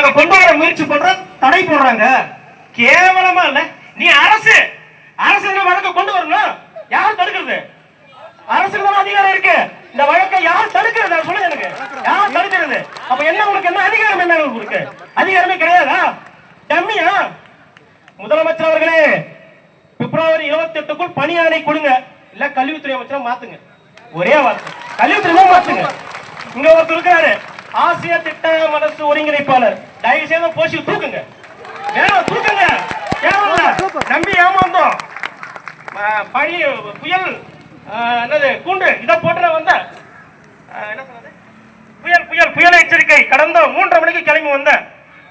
நாங்க கொண்டு வர முயற்சி பண்றோம் தடை போடுறாங்க. கேவலமா இல்ல. நீ அரசு அரசு இந்த வழக்கை கொண்டு வரணும். யார் தடுக்கிறது? அரசுக்கு தான் அதிகாரம் இருக்கு. இந்த வழக்கை யார் தடுக்கிறது? சொல்லுங்க எனக்கு. யார் தடுக்கிறது? அப்ப என்ன உங்களுக்கு என்ன அதிகாரம் என்ன உங்களுக்கு? அதிகாரமே கிடையாதா? டம்மியா? முதலமைச்சர் அவர்களே பிப்ரவரி இருபத்தி எட்டுக்குள் பணி கொடுங்க. இல்ல கல்வித்துறை அமைச்சரை மாத்துங்க. ஒரே வார்த்தை. கல்வித்துறை மாத்துங்க. இங்க ஒருத்தர் இருக்காரு ஆசிய திட்ட மனசு ஒருங்கிணைப்பாளர். தயவு செய்து போசி தூக்குங்க. வேணும் தூக்குங்க. நம்பி ஏமாந்தோம். பழி புயல் என்னது கூண்டு இதை போட்டு நான் வந்தேன் என்ன சொன்னது? புயல் புயல் புயல் எச்சரிக்கை. கடந்த மூன்றரை மணிக்கு கிளம்பி வந்தேன்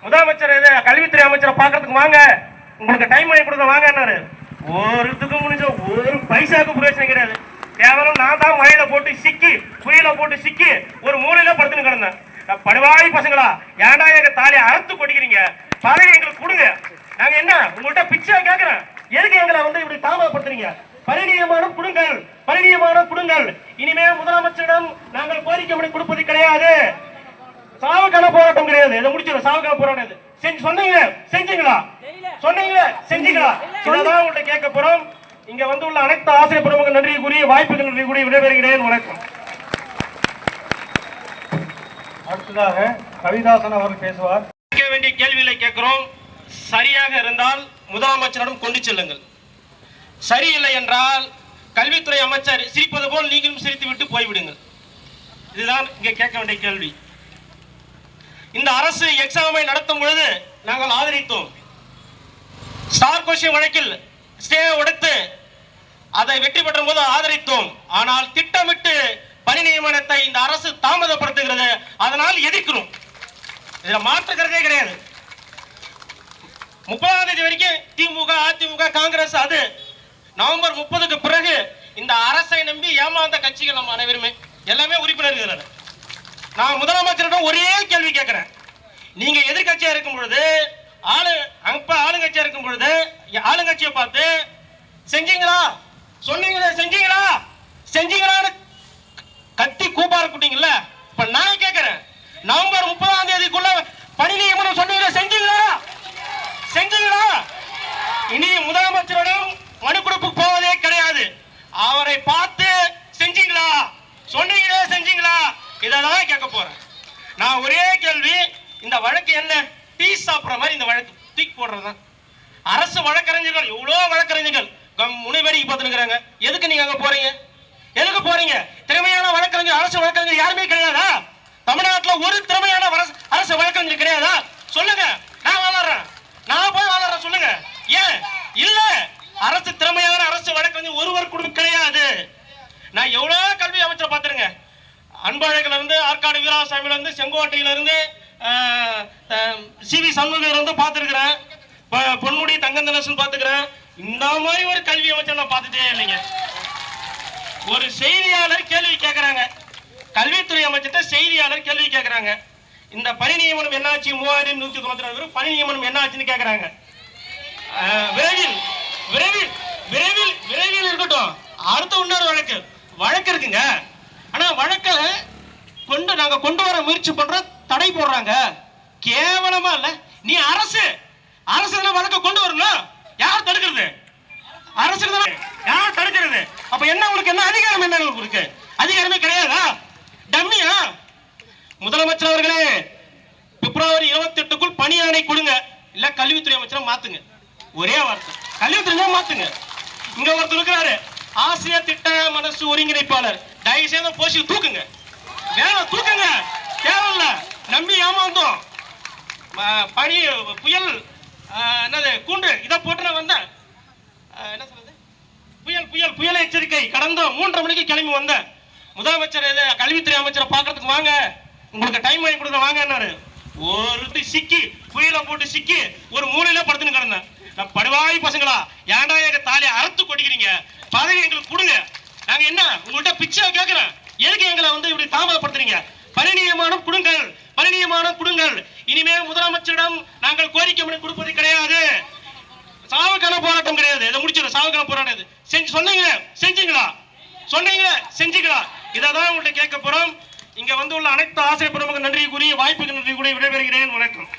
முதலமைச்சர் கல்வித்துறை அமைச்சரை பார்க்கறதுக்கு வாங்க. உங்களுக்கு டைம் பண்ணி கொடுக்க வாங்கன்னாரு ஒரு இதுக்கு முடிஞ்ச ஒரு பைசாக்கு பிரயோஜனம் கிடையாது. கேவலம் நான் தான் மழையில போட்டு சிக்கி புயல போட்டு சிக்கி ஒரு மூலையில படுத்துன்னு கிடந்தேன். படுவாய் பசங்களா ஏன்டா எங்க தாலியை அறுத்து கொடுக்கிறீங்க பறவை எங்களுக்கு கொடுங்க. நாங்க என்ன உங்கள்கிட்ட பிச்சை கேட்கிறேன் எதுக்கு எங்களை வந்து இப்படி தாமதப்படுத்துறீங்க? பரிணியமானம் கொடுங்கள் பரிணியமானம் கொடுங்கள். இனிமே முதலமைச்சரிடம் நாங்கள் கோரிக்கை மனு கொடுப்பது கிடையாது. சாவுக்கான போராட்டம் கிடையாது. இதை முடிச்சிடும் சாவுக்கான போராட்டம் செஞ்சு சொன்னீங்க. செஞ்சீங்களா? சொன்னீங்களே செஞ்சீங்களா? இதான் உங்கள்கிட்ட கேட்க போறோம். இங்க வந்து உள்ள அனைத்து ஆசிரியர் பெருமக்கள் நன்றி கூறி வாய்ப்புகள் நன்றி கூறி விடைபெறுகிறேன். வணக்கம். அடுத்ததாக கவிதாசன் அவர்கள் பேசுவார். கேட்க வேண்டிய கேள்விகளை கேட்கிறோம். சரியாக இருந்தால் முதலமைச்சரிடம் கொண்டு செல்லுங்கள். சரியில்லை என்றால் கல்வித்துறை அமைச்சர் சிரிப்பது போல் நீங்களும் சிரித்து விட்டு போய்விடுங்கள். இதுதான் இங்கே கேட்க வேண்டிய கேள்வி. இந்த அரசு எக்ஸாமை நடத்தும் பொழுது நாங்கள் ஆதரித்தோம். ஸ்டார் கொஸ்டின் வழக்கில் ஸ்டே உடைத்து அதை வெற்றி பெற்ற போது ஆதரித்தோம். ஆனால் திட்டமிட்டு பணி நியமனத்தை இந்த அரசு தாமதப்படுத்துகிறது அதனால் எதிர்க்கிறோம். இதுல மாற்றுக்கிறதே கிடையாது. முப்பதாம் தேதி வரைக்கும் திமுக அதிமுக காங்கிரஸ் அது நவம்பர் முப்பதுக்கு பிறகு இந்த அரசை நம்பி ஏமாந்த கட்சிகள் நம்ம அனைவருமே எல்லாமே உறுப்பினர்கள் நான் முதலமைச்சரிடம் ஒரே கேள்வி கேட்கிறேன். நீங்க எதிர்கட்சியா இருக்கும் பொழுது ஆளு அப்ப ஆளுங்கட்சியா இருக்கும் பொழுது ஆளுங்கட்சியை பார்த்து செஞ்சீங்களா? சொன்னீங்களே செஞ்சீங்களா செஞ்சீங்களான்னு கத்தி கூப்பார குட்டிங்கல்ல இப்ப நான் கேட்கிறேன் நவம்பர் முப்பதாம் தேதிக்குள்ள பணி நியமனம் சொன்னீங்களா செஞ்சீங்களா செஞ்சீங்களா இனி முதலமைச்சரிடம் மனு கொடுப்பு போவதே கிடையாது அவரை பார்த்து செஞ்சீங்களா சொன்னீங்களா செஞ்சீங்களா இதெல்லாம் கேட்க போறேன். நான் ஒரே கேள்வி இந்த வழக்கு என்ன? டீ சாப்பிட்ற மாதிரி இந்த வழக்கு. தூக்கி போடுறதுதான். அரசு வழக்கறிஞர்கள் எவ்வளோ வழக்கறிஞர்கள்? முனைவரிக்கு பார்த்துருக்குறாங்க எதுக்கு நீங்க அங்க போறீங்க? எதுக்கு போறீங்க? திறமையான வழக்கறிஞர் அரசு வழக்கறிஞர் யாருமே கிடையாதா? தமிழ்நாட்டில் ஒரு திறமையான அரசு அரசு வழக்கறிஞர் கிடையாதா? சொல்லுங்க. நான் வாழறேன் நான் போய் வாழறேன் சொல்லுங்க. ஏன்? இல்ல. அரசு திறமையான அரசு வழக்கறிஞர் ஒருவர் குடும்பம் கிடையாது. நான் எவ்வளவு கல்வி அமைச்சர் பார்த்துருங்க. அன்பழகுல இருந்து ஆற்காடு வீராசாமியில இருந்து இருந்து சி வி சண்முகிலிருந்து பார்த்துருக்குறேன். பொன்முடி தங்கந்தனசன் பார்த்துக்கிறேன். இந்த மாதிரி ஒரு கல்வி அமைச்சர் நான் பார்த்துட்டே இல்லைங்க. ஒரு செய்தியாளர் கேள்வி கேட்குறாங்க. கல்வித்துறை அமைச்சர்கிட்ட செய்தியாளர் கேள்வி கேட்குறாங்க. இந்த பணி நியமனம் என்னாச்சு? மூவாயிரம் நூற்றி தொண்ணூற்றி நாலு பேர் பணி நியமனம் என்னாச்சுன்னு கேட்குறாங்க. விரைவில் விரைவில் விரைவில் விரைவில் இருக்கட்டும். அடுத்த இன்னொரு வழக்கு. வழக்கு இருக்குங்க. நாங்க கொண்டு வர முயற்சி பண்றோம் தடை போடுறாங்க. கேவலமா இல்ல. நீ அரசு. அரசு வழக்க கொண்டு வரணும். யார் தடுக்கிறது? அரசு யார் தடுக்கிறது? அப்ப என்ன உங்களுக்கு என்ன அதிகாரம் என்ன உங்களுக்கு? இருக்கு அதிகாரமே கிடையாதா? டம்மியா? முதலமைச்சர் அவர்களே பிப்ரவரி இருபத்தி எட்டுக்குள் பணி ஆணை கொடுங்க. இல்ல கல்வித்துறை அமைச்சரை மாத்துங்க. ஒரே வார்த்தை. கல்வித்துறை மாத்துங்க. இங்க ஒருத்தர் இருக்கிறாரு. ஆசிய திட்ட மனசு ஒருங்கிணைப்பாளர். தயவு செய்து போசி தூக்குங்க. மேல தூக்குங்க. தேவையில்ல. நம்பி ஏமாந்தோம். பனி புயல் என்னது கூண்டு இதை போட்டு நான் வந்தேன். என்ன சொல்றது? புயல் புயல் புயல் எச்சரிக்கை. கடந்த மூன்றரை மணிக்கு கிளம்பி வந்தேன். முதலமைச்சர் இது கல்வித்துறை அமைச்சரை பார்க்கறதுக்கு வாங்க. உங்களுக்கு டைம் வாங்கி கொடுக்க வாங்கன்னாரு ஒரு சிக்கி புயல போட்டு சிக்கி ஒரு மூலையில படுத்துன்னு கிடந்தேன். நான் படுவாய் பசங்களா ஏன்டா எங்க தாலியை அறுத்து கொடிக்கிறீங்க பதவி எங்களுக்கு கொடுங்க. நாங்க என்ன உங்கள்கிட்ட பிச்சை கேட்கிறேன் எதுக்கு எங்களை வந்து இப்படி தாமதப்படுத்துறீங்க? பரிணியமானம் கொடுங்கள். பரிணியமானம் கொடுங்கள். இனிமே முதலமைச்சரிடம் நாங்கள் கோரிக்கை மனு கொடுப்பது கிடையாது. சாவுக்கான போராட்டம் கிடையாது. இதை முடிச்சிடும் சாவுக்கான போராட்டம் இது. செஞ்சு சொன்னீங்க செஞ்சீங்களா? சொன்னீங்க செஞ்சீங்களா? இதை தான் உங்கள்கிட்ட கேட்க போறோம். இங்க வந்து உள்ள அனைத்து ஆசிரியர் பெருமக்கள் நன்றி கூறி வாய்ப்புக்கு நன்றி கூறி விடைபெறுகிறேன். வணக்கம்.